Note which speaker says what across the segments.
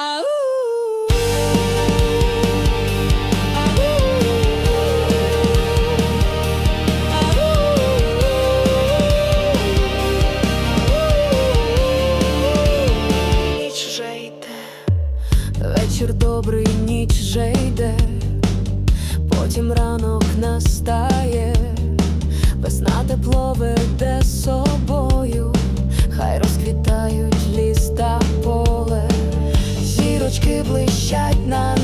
Speaker 1: Ау!
Speaker 2: Ніч вже йде, вечір добрий, ніч вже йде, потім ранок на кричать на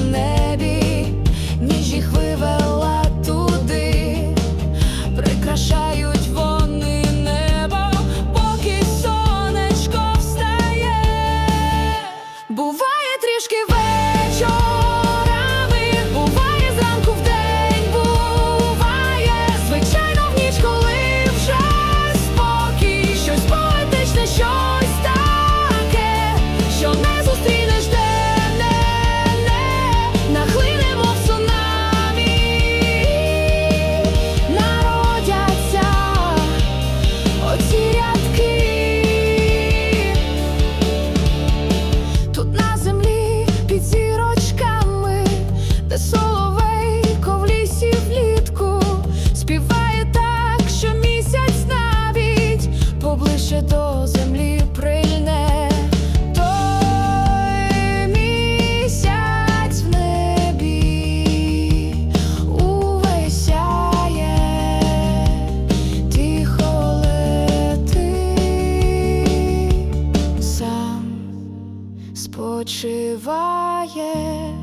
Speaker 2: спочиває,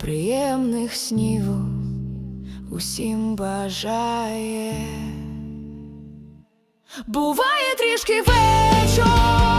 Speaker 2: приємних снів усім бажає, буває трішки вечора.